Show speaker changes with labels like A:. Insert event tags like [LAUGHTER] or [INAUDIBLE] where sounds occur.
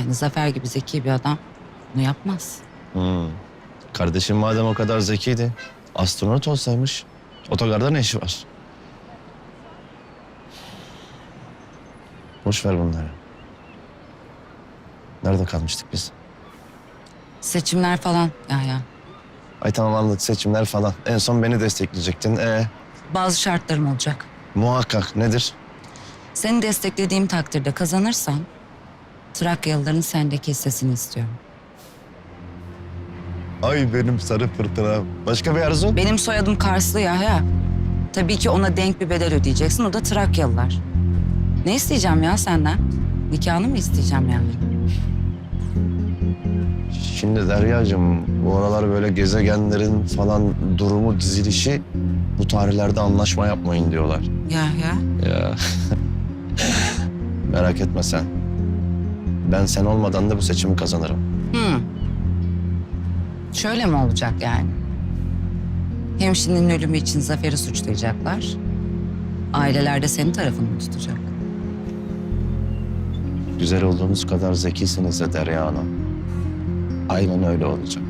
A: Yani Zafer gibi zeki bir adam bunu yapmaz.
B: Hmm. Kardeşim madem o kadar zekiydi, astronot olsaymış. Otogarda ne işi var? Boş ver bunları. Nerede kalmıştık biz?
A: Seçimler falan ya ya.
B: Ay tamam anladık seçimler falan. En son beni destekleyecektin. Ee,
A: Bazı şartlarım olacak.
B: muhakkak nedir?
A: Seni desteklediğim takdirde kazanırsan Trakyalıların sendeki hissesini istiyorum.
B: Ay benim sarı fırtına. Başka bir arzu?
A: Benim soyadım Karslı Yahya. Tabii ki ona denk bir bedel ödeyeceksin. O da Trakyalılar. Ne isteyeceğim ya senden? Nikahını mı isteyeceğim yani?
B: Şimdi Derya'cığım bu aralar böyle gezegenlerin falan durumu dizilişi bu tarihlerde anlaşma yapmayın diyorlar.
A: Yahya.
B: Ya. [LAUGHS] Merak etme sen. Ben sen olmadan da bu seçimi kazanırım.
A: Hı. Şöyle mi olacak yani? Hemşinin ölümü için Zafer'i suçlayacaklar. Aileler de senin tarafını mı tutacak?
B: Güzel olduğunuz kadar zekisiniz de Derya Hanım. Aynen öyle olacak.